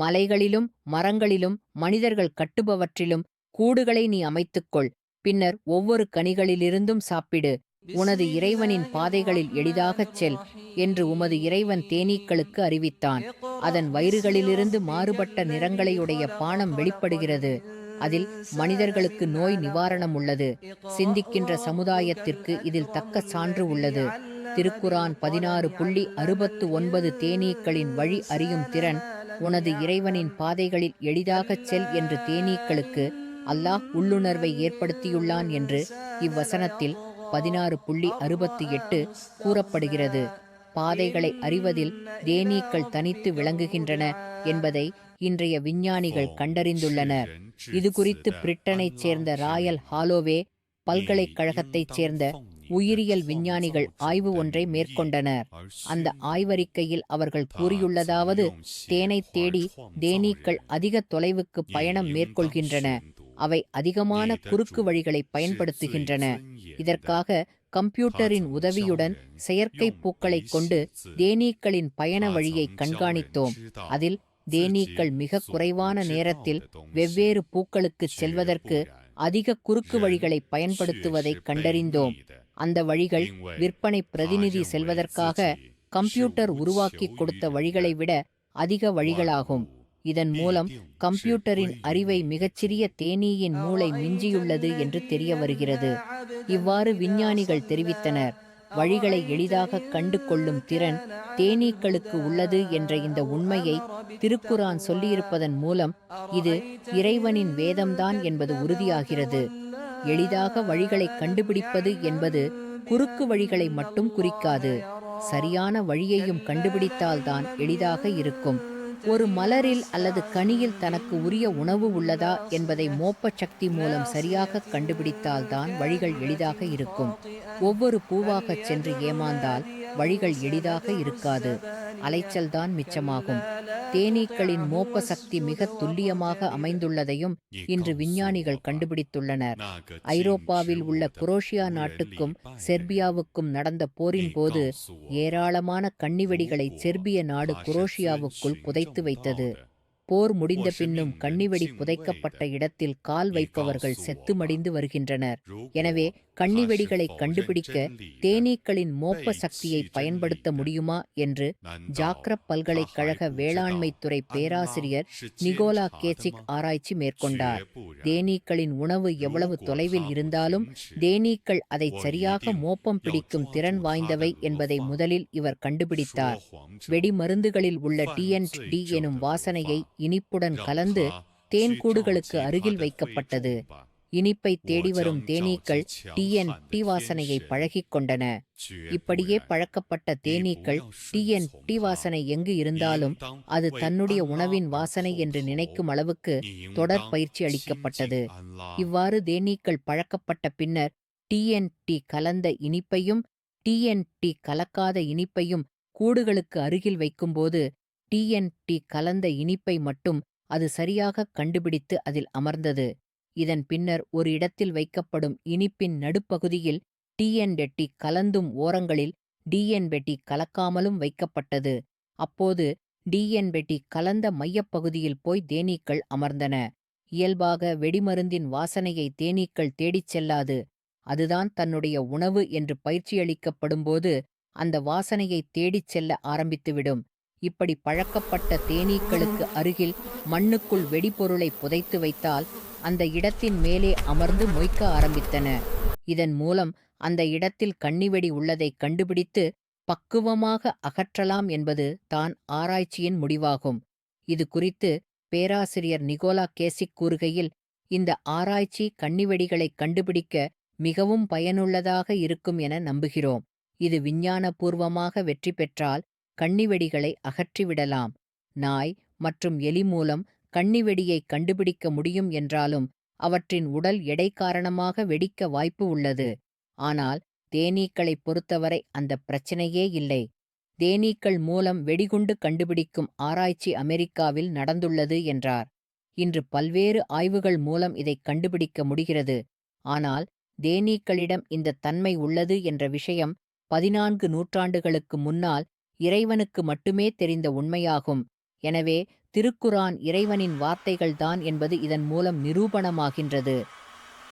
மலைகளிலும் மரங்களிலும் மனிதர்கள் கட்டுபவற்றிலும் கூடுகளை நீ அமைத்துக்கொள். பின்னர் ஒவ்வொரு கனிகளிலிருந்தும் சாப்பிடு. உனது இறைவனின் பாதைகளில் எளிதாகச் செல் என்று உமது இறைவன் தேனீக்களுக்கு அறிவித்தான். அதன் வயிறுகளிலிருந்து மாறுபட்ட நிறங்களையுடைய பானம் வெளிப்படுகிறது. அதில் மனிதர்களுக்கு நோய் நிவாரணம் உள்ளது. சிந்திக்கின்ற சமுதாயத்திற்கு இதில் தக்க சான்று உள்ளது. திருக்குரான் பதினாறு புள்ளி அறுபத்து ஒன்பது தேனீக்களின் வழி அறியும் திறன் உனது இறைவனின் பாதைகளில் எளிதாகச் செல் என்று தேனீக்களுக்கு அல்லாஹ் உள்ளுணர்வை ஏற்படுத்தியுள்ளான் என்று இவ்வசனத்தில் பதினாறு புள்ளி அறுபத்தி எட்டு கூறப்படுகிறது. பாதைகளை அறிவதில் தேனீக்கள் தனித்து விளங்குகின்றன என்பதை இன்றைய விஞ்ஞானிகள் கண்டறிந்துள்ளனர். இது குறித்து பிரிட்டனைச் சேர்ந்த ராயல் ஹாலோவே பல்கலைக்கழகத்தைச் சேர்ந்த உயிரியல் விஞ்ஞானிகள் ஆய்வு ஒன்றை மேற்கொண்டனர். அந்த ஆய்வறிக்கையில் அவர்கள் கூறியுள்ளதாவது தேனைத் தேடி தேனீக்கள் அதிக தொலைவுக்கு பயணம் மேற்கொள்கின்றன. அவை அதிகமான குறுக்கு வழிகளை பயன்படுத்துகின்றன. இதற்காக கம்ப்யூட்டரின் உதவியுடன் செயற்கை பூக்களைக் கொண்டு தேனீக்களின் பயண வழியை கண்காணித்தோம். அதில் தேனீக்கள் மிக குறைவான நேரத்தில் வெவ்வேறு பூக்களுக்குச் செல்வதற்கு அதிக குறுக்கு வழிகளை பயன்படுத்துவதை கண்டறிந்தோம். அந்த வழிகள் விற்பனை பிரதிநிதி செல்வதற்காக கம்ப்யூட்டர் உருவாக்கிக் கொடுத்த வழிகளை விட அதிக வழிகளாகும். இதன் மூலம் கம்ப்யூட்டரின் அறிவை மிகச்சிறிய தேனீயின் மூளை மிஞ்சியுள்ளது என்று தெரிய வருகிறது. இவ்வாறு விஞ்ஞானிகள் தெரிவித்தனர் வழிகளை எளிதாக கண்டு கொள்ளும் திறன் தேனீக்களுக்கு உள்ளது என்ற இந்த உண்மையை திருக்குரான் சொல்லியிருப்பதன் மூலம் இது இறைவனின் வேதம்தான் என்பது உறுதியாகிறது எளிதாக வழிகளை கண்டுபிடிப்பது என்பது குறுக்கு வழிகளை மட்டும் குறிக்காது. சரியான வழியையும் கண்டுபிடித்தால்தான் எளிதாக இருக்கும். ஒரு மலரில் அல்லது கனியில் தனக்கு உரிய உணவு உள்ளதா என்பதை மோப்ப சக்தி மூலம் சரியாக கண்டுபிடித்தால்தான் வழிகள் எளிதாக இருக்கும். ஒவ்வொரு பூவாகச் சென்று ஏமாந்தால் வழிகள் எளிதாக இருக்காது. அலைச்சல்தான் மிச்சமாகும். தேனீக்களின் மோப்ப சக்தி மிக துல்லியமாக அமைந்துள்ளதையும் இன்று விஞ்ஞானிகள் கண்டுபிடித்துள்ளனர். ஐரோப்பாவில் உள்ள குரோஷியா நாட்டுக்கும் செர்பியாவுக்கும் நடந்த போரின் போது ஏராளமான கன்னிவெடிகளை செர்பிய நாடு குரோஷியாவுக்குள் புதைத்து வைத்தது. போர் முடிந்த பின்னும் கண்ணிவெடி புதைக்கப்பட்ட இடத்தில் கால் வைப்பவர்கள் செத்து மடிந்து வருகின்றனர். எனவே கன்னிவெடிகளை கண்டுபிடிக்க தேனீக்களின் மோப்ப சக்தியை பயன்படுத்த முடியுமா என்று ஜாக்ரப் பல்கலைக்கழக வேளாண்மை துறை பேராசிரியர் நிகோலா கேச்சிக் ஆராய்ச்சி மேற்கொண்டார். தேனீக்களின் உணவு எவ்வளவு தொலைவில் இருந்தாலும் தேனீக்கள் அதை சரியாக மோப்பம் பிடிக்கும் திறன் வாய்ந்தவை என்பதை முதலில் இவர் கண்டுபிடித்தார். வெடிமருந்துகளில் உள்ள டிஎன்டி எனும் வாசனையை இனிப்புடன் கலந்து தேன்கூடுகளுக்கு அருகில் வைக்கப்பட்டது. இனிப்பை தேடி வரும் தேனீக்கள் டிஎன் டி வாசனையை பழகிக் கொண்டன இப்படியே பழக்கப்பட்ட தேனீக்கள் டிஎன் டி வாசனை எங்கு இருந்தாலும் அது தன்னுடைய உணவின் வாசனை என்று நினைக்கும் அளவுக்கு தொடர் பயிற்சி அளிக்கப்பட்டது. இவ்வாறு தேனீக்கள் பழக்கப்பட்ட பின்னர் டிஎன்டி கலந்த இனிப்பையும் டிஎன்டி கலக்காத இனிப்பையும் கூடுகளுக்கு அருகில் வைக்கும்போது டிஎன்டி கலந்த இனிப்பை மட்டும் அது சரியாக கண்டுபிடித்து அதில் அமர்ந்தது. இதன் பின்னர் ஒரு இடத்தில் வைக்கப்படும் இனிப்பின் நடுப்பகுதியில் டிஎன்டெட்டி கலந்தும் ஓரங்களில் டிஎன்பெட்டி கலக்காமலும் வைக்கப்பட்டது. அப்போது டிஎன்பெட்டி கலந்த மையப்பகுதியில் போய் தேனீக்கள் அமர்ந்தன. இயல்பாக வெடிமருந்தின் வாசனையை தேனீக்கள் தேடிச் செல்லாது. அதுதான் தன்னுடைய உணவு என்று பயிற்சியளிக்கப்படும்போது அந்த வாசனையை தேடிச் செல்ல ஆரம்பித்துவிடும். இப்படி பழக்கப்பட்ட தேனீக்களுக்கு அருகில் மண்ணுக்குள் வெடிபொருளை புதைத்து வைத்தால் அந்த இடத்தின் மேலே அமர்ந்து மொய்க்க ஆரம்பித்தன. இதன் மூலம் அந்த இடத்தில் கண்ணிவெடி உள்ளதை கண்டுபிடித்து பக்குவமாக அகற்றலாம் என்பது தான் ஆராய்ச்சியின் முடிவாகும். இது குறித்து பேராசிரியர் நிகோலா கேசிக் கூறுகையில் இந்த ஆராய்ச்சி கண்ணிவெடிகளைக் கண்டுபிடிக்க மிகவும் பயனுள்ளதாக இருக்கும் என நம்புகிறோம். இது விஞ்ஞானபூர்வமாக வெற்றி பெற்றால் கண்ணிவெடிகளை அகற்றிவிடலாம். நாய் மற்றும் எலி மூலம் கண்ணிவெடியைக் கண்டுபிடிக்க முடியும் என்றாலும் அவற்றின் உடல் எடை காரணமாக வெடிக்க வாய்ப்பு உள்ளது. ஆனால் தேனீக்களைப் பொறுத்தவரை அந்த பிரச்சனையே இல்லை. தேனீக்கள் மூலம் வெடிகுண்டு கண்டுபிடிக்கும் ஆராய்ச்சி அமெரிக்காவில் நடந்துள்ளது என்றார். இன்று பல்வேறு ஆய்வுகள் மூலம் இதைக் கண்டுபிடிக்க முடிகிறது. ஆனால் தேனீக்களிடம் இந்த தன்மை உள்ளது என்ற விஷயம் பதினான்கு நூற்றாண்டுகளுக்கு முன்னால் இறைவனுக்கு மட்டுமே தெரிந்த உண்மையாகும். எனவே திருக்குரான் இறைவனின் வார்த்தைகள்தான் என்பது இதன் மூலம் நிரூபணமாகின்றது.